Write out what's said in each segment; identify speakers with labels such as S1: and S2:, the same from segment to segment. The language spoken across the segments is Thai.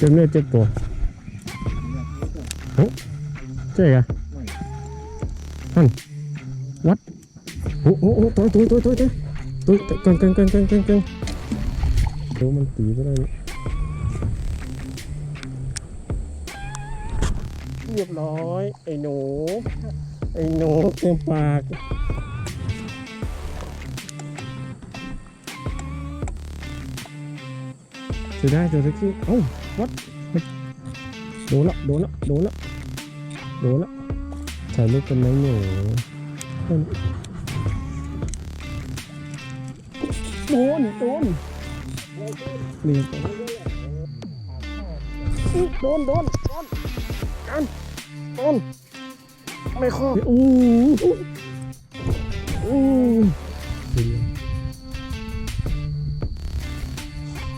S1: เจ็บเนื้อเจ็บตัวเฮ้ยใช่ไงท่านวัดโอ้โหโอ้ตัวตัวตัวตัวตัวตัวเกินเกินเกินเกินเกินเกินเดี๋ยวมันตีก็ได้เรียบร้อย ไอ้หนู ไอ้หนูเต็มปากจะได้ตัวเล็กที่เอ้า วัดโดนละโดนละโดนละโดนละถ่ายรูปกันไหมหนูโดนโดนนี่โดนโดนโดนกันโดนไม่ครอบอู้อู้อู้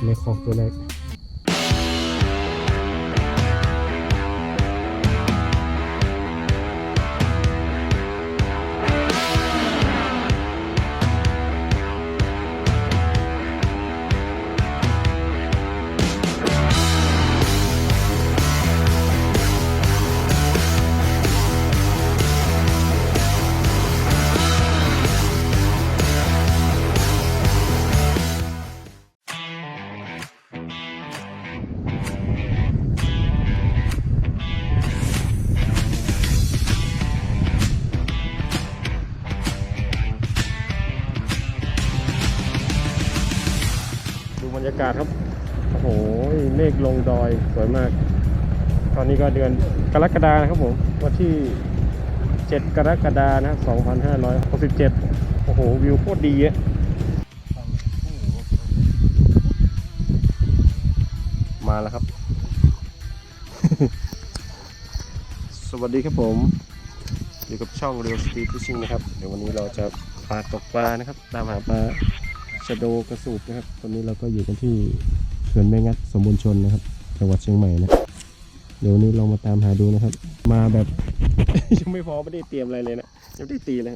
S1: ไม่ครอบตัวแรก รยากาศครับ โอ้โห เมฆลงดอยสวยมาก ตอนนี้ก็เดือนกรกฎานะครับผม วันที่ 7 กรกฎานะ2567 โอ้โห วิวโคตรดีอะมาแล้วครับ สวัสดีครับผม อยู่กับช่อง Real Speed Fishing นะครับ เดี๋ยววันนี้เราจะพาตกปลานะครับ ตามหาปลา ชะโดกระสูบนะครับ ตอนนี้เราก็อยู่กันที่เขื่อนแม่งัดสมบูรณ์ชนนะครับ จังหวัดเชียงใหม่นะ เดี๋ยววันนี้ลองมาตามหาดูนะครับ มาแบบ ยังไม่พอไม่ได้เตรียมอะไรเลยนะยังไม่ได้ตีเลย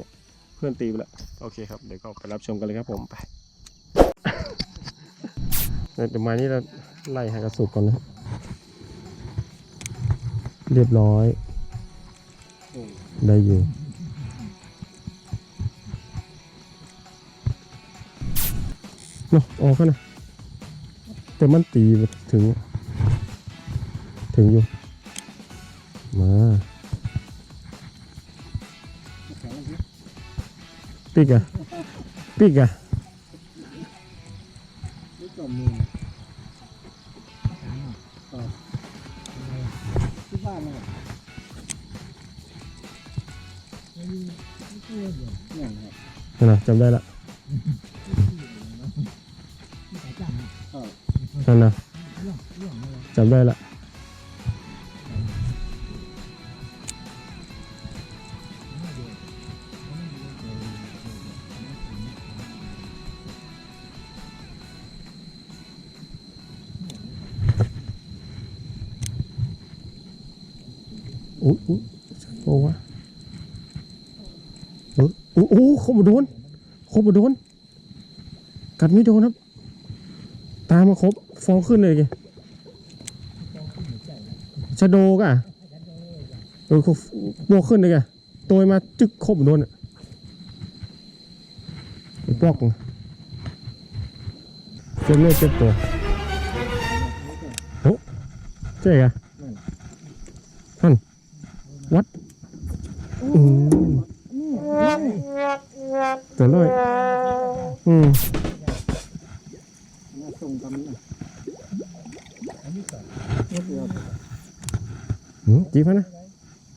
S1: เพื่อนตีไปแล้วโอเคครับ เดี๋ยวก็ไปรับชมกันเลยครับผมไปเดี๋ยวมานี่เราไล่หากระสูบก่อนนะครับเรียบร้อย ได้อยู่ นาะออกกันนะแต่มันตีถึง ถึงอยู่ มาปิกอะปิกอะ
S2: นี่จมมือที่บ้านเนาะครับ
S1: นั่นนะจำได้ละ นั่นนะจำได้ละอุ๊ยอุ๊ยใช่ปะวะเออโอ้โหเขามาโดนเขามาโดน กัดไม่โดนครับ ตามมาครบ ฟองขึ้นเลยแกชะโดก่ะเออเขาบวกขึ้นเลยแกตัวมาจึกครบโดนอะปอกเจ็บเนื้อเจ็บตัวโอ้ใช่ไงท่านวัดอืมตัวลยอืม
S2: ส่งกันนะนี่เดียว
S1: หืม จีบนะ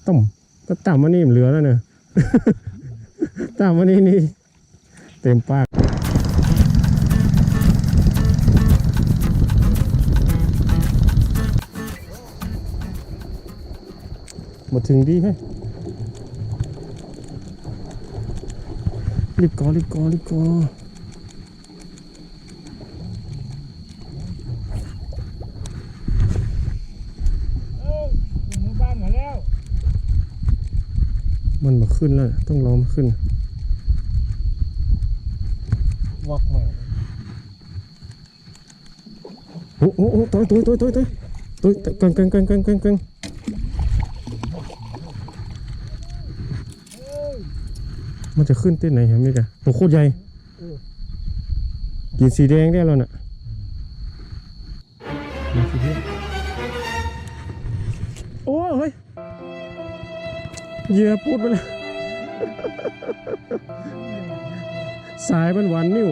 S1: ต้มก็ต่ำมานี่มันเหลือแล้วเนอะต่ำมานี่นี่เต็มปากมาถึงดีไหมรีบกอรีบกอรีบกอ
S2: เอ้ยหมู่บ้านมาแล้ว
S1: มันมา ขึ้นแล้วต้องรอมันขึ้น
S2: วักมา
S1: โอ้โอ้โอ้ตัวตัวตัวตัวตัวตุ้ยกังกังกังกังกังกังมันจะขึ้นเต้นไหนครับมิกะตัวโคตรใหญ่กินสีแดงได้แล้วน่ะมาสิเพื่อนโอ้เฮ้ยเหยื่อพูดไปแล้ว สายมันหวานนิ่ว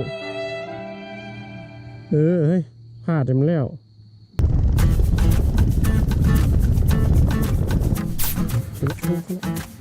S1: เออ เฮ้ยพลาดเต็มแล้วอื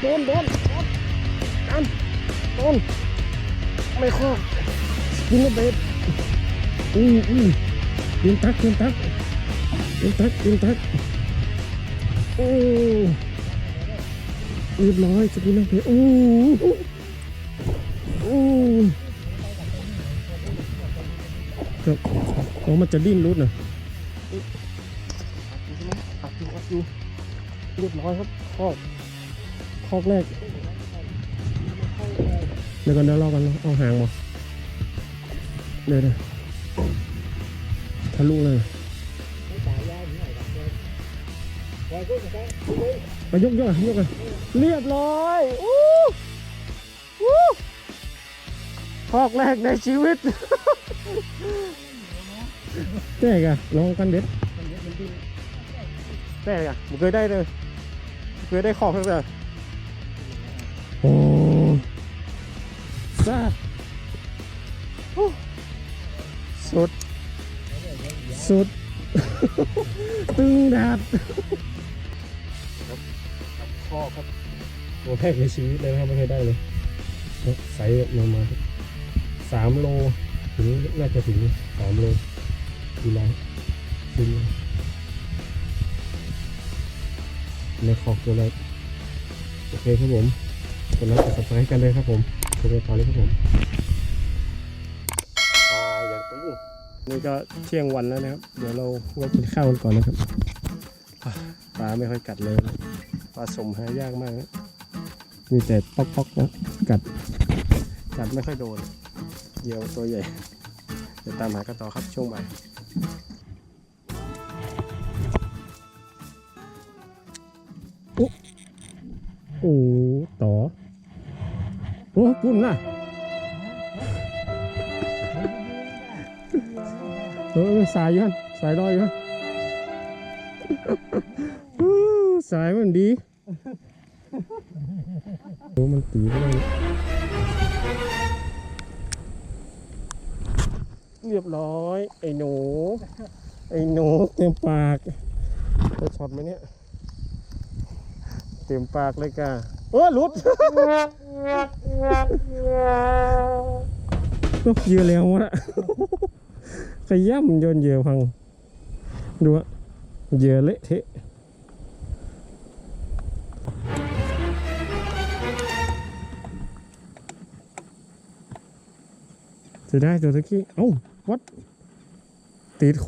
S1: โดนโดนโดนอันโดนไม่ครอบกินระเบิดอู้อู้เตรียมตักเตรียมตักเตรียมตักเตรียมตักโอ้เรียบร้อยสกินเบิดอู้อู้ครับโอ้มันจะดิ้นรุดนะอัดอยู่อัดอยู่เรียบร้อยครับครอบ คอกแรกเดี๋ยวก่อนเดี๋ยวรอกันเอาหางมาเดี๋ยวเดี๋ยวทะลุเลยไปยกยกยกอะเรียบร้อยอู้อู้คอกแรกในชีวิตแต้กะลองกันเด็ดแต้กะผมเคยได้เลยเคยได้คอกตั้งแต่ ซาสุด สุด ตึงดาดครับพ่อครับตัวแรกในชีวิตเลยนะครับ ไม่เคยได้เลยใส่ลงมาสามโลถึงน่าจะถึงสามโลดีแล้วถึงในขอบตัวแรกโอเคครับผมกดไลค์กดซับสไครต์กันเลยครับผม ไปกันต่อเลยครับผมปลาอย่างตู้นี่ก็เที่ยงวันแล้วนะครับ เดี๋ยวเราไว้กินข้าวกันก่อนนะครับปลาไม่ค่อยกัดเลยปลาสมหายากมากนะมีแต่ป๊อกๆนะกัด กัดไม่ค่อยโดนเหยี่ยวตัวใหญ่เดี๋ยวตามหากันต่อครับช่วงบ่ายโอ้โอ้ต่อโอ้ปุ่ นะเออสายอยันสายลอยอยันอู้สายมันดีโอ้มันตีไปเลยเรียบร้อย ไอ้หนู ไอ้หนูเต็มปากได้ช็อตไหมเนี่ย เต็มปากเลยกะ โอ้หลุดก็เยอะแล้ววะขย่ำยนเยื่อพัง ดูอะเยื่อเละเทะจะได้ตัวตะกี้ เอ้าวัดตีดโค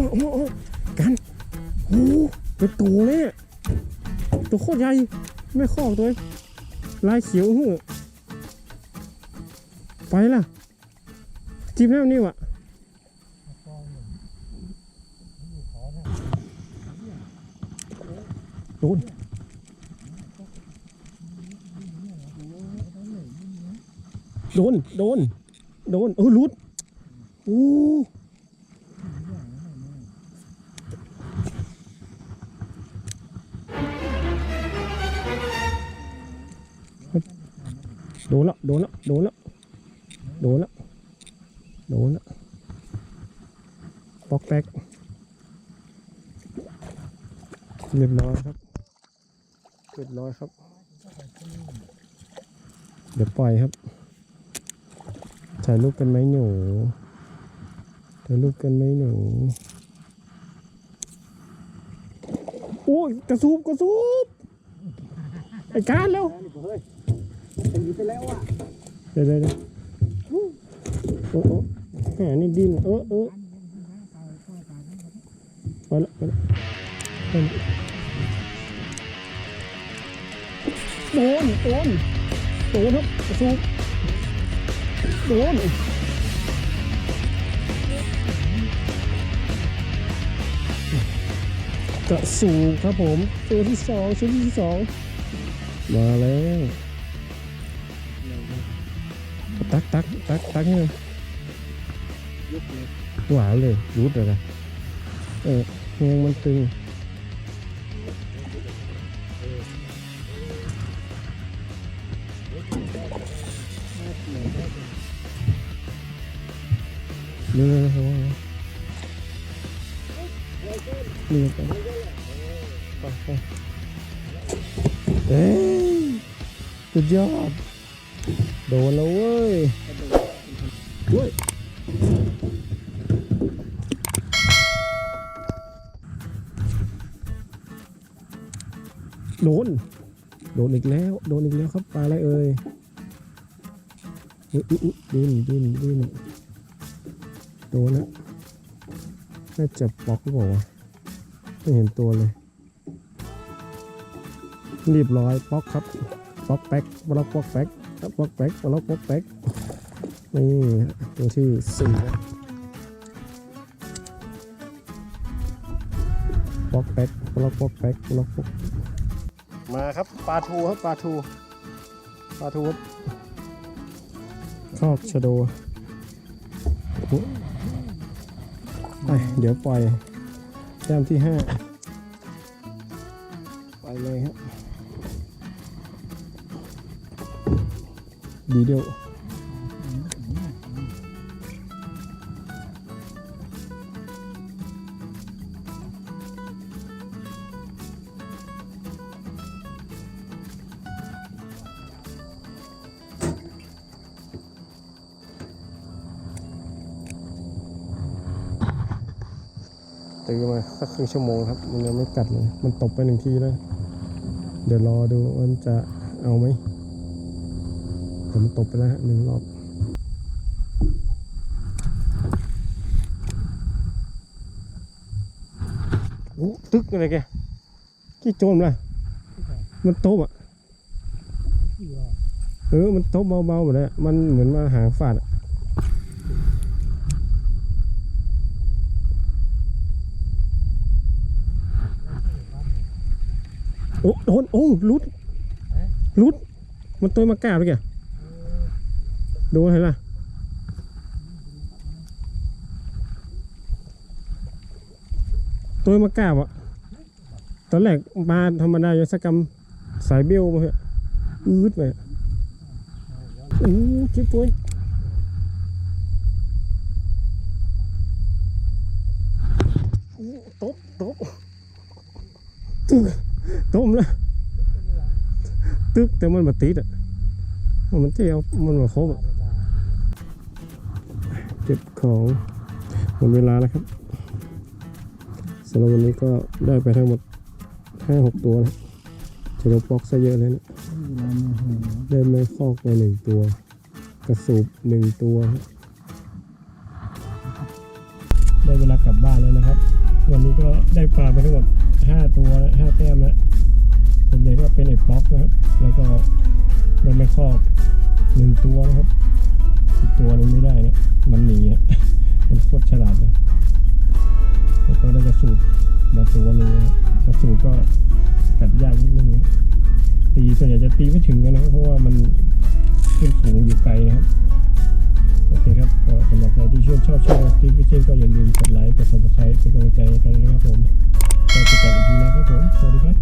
S1: โอ้โหโอ้โหโอ้โหกันโอ้โหเป็นตัวเลยตัวโคตรใหญ่ไม่คอกตัวลายเขียวหื้ไปล่ะ จิ้มแล้วนี่วะโดนโดน โดน โดน เออหลุดโอ้ โดนแล้วโดนแล้วโดนแล้วโดนแล้วโดนแล้วปอกแป๊กเรียบร้อยครับเรียบร้อยครับ เดี๋ยวปล่อยครับถ่ายรูปกันไหมหนูถ่ายรูปกันไหมหนูโอ้ยกระซูบกระซูบไอ้การแล้ว
S2: นีไปแล้วอะ
S1: เดี๋ยวเดี๋ยวเดี๋ยวโอ้โอ้แหมนี่ดิ้นเออเออไปละไปละไปละโดนโดนโดนครับกระซูบโดนกระสูบครับผม ตัวที่สองชิ้นที่สองมาแล้ว ตักตักตักตักให้เลย
S2: ยุบเลย
S1: หวาน เลยรูดนเออแหงมันตึงเรื่อยๆครับว่าเรื่อยไปไปไปเอ้ยสุดยอดโดนแล้วเว้ยเว้ยโดน โดนอีกแล้ว โดนอีกแล้วครับปลาอะไรเอ่ยอุ๊ยอุ๊ยดิ้นดิ้นดิ้นโดนแล้วน่าจะปอกหรือเปล่าวะไม่เห็นตัวเลย รีบร้อยป๊อกครับป๊อกแป๊กบล็อกป๊อกแป๊ก ป๊อกแป๊กบล็อกป๊อกแป๊กนี่ตัวที่สี่นะป๊อกแป๊กบล็อกป๊อกแป๊กบล็อกป๊อกมาครับปลาทูครับปลาทูปลาทูครับครอบชะโดโอ้ไปเดี๋ยวปล่อยแต้มที่ห้าไปเลยครับ ดีเดียวตื่นมาสักครึ่งชั่วโมงครับ มันยังไม่กัดเลย มันตบไปหนึ่งทีแล้ว เดี๋ยวรอดูมันจะเอาไหม แต่มันตบไปแล้วฮะหนึ่งรอบโอ้ตึกอะไรแกกี่โจมเล่ะมันตบอะเออ มันตบเบาๆหมดเลยอะมันเหมือนมาหางฟาดอะโอ้โดนโอ้ลุดลุดมันตัวมากล้าไปแก ดนเห็นปะตัวมากล้าอะตอนแรกมาธรรมดายศกรรมสายเบี้ยวมาเหอะอืดไปโอ้เจ็บปวดโอ้ตบตบตึกตบเลยตึกแต่มันมาติดอะมันเจียวมันมาโคบอะ ก็บของหมดเวลาแล้วครับสำหรับวันนี้ก็ได้ไปทั้งหมดห้าหกตัวนะจะลบบ็อกซะเยอะเลยนะได้ไม้คอกไปหนึ่งตัว กระสูบหนึ่งตัวครับได้เวลากลับบ้านแล้วนะครับ วันนี้ก็ได้ปลาไปทั้งหมดห้าตัวนะห้าแต้มนะส่วนใหญ่ก็เป็นไอ้ป๊อกนะครับ แล้วก็ได้ไม้คอกหนึ่งตัวนะครับ ตัวนึงไม่ได้นะ มันหนีมันโคตรฉลาดเลยแล้วก็ได้กระสูบมาตัวหนึงนะครับกระสูบก็กัดยากนิดนึงตีส่วนใหญ่จะตีไม่ถึงกันนะเพราะว่ามันขึ้นสูงอยู่ไกลนะครับโอเคครับก็สำหรับใครที่ชื่นชอบชองตีฟิชชิ่งก็อย่าลืมกดไลค์กด subscribe เป็นกำลังใจให้กันนะครับผมก็ติดตามอีกทีนะครับผมสวัสดีครับ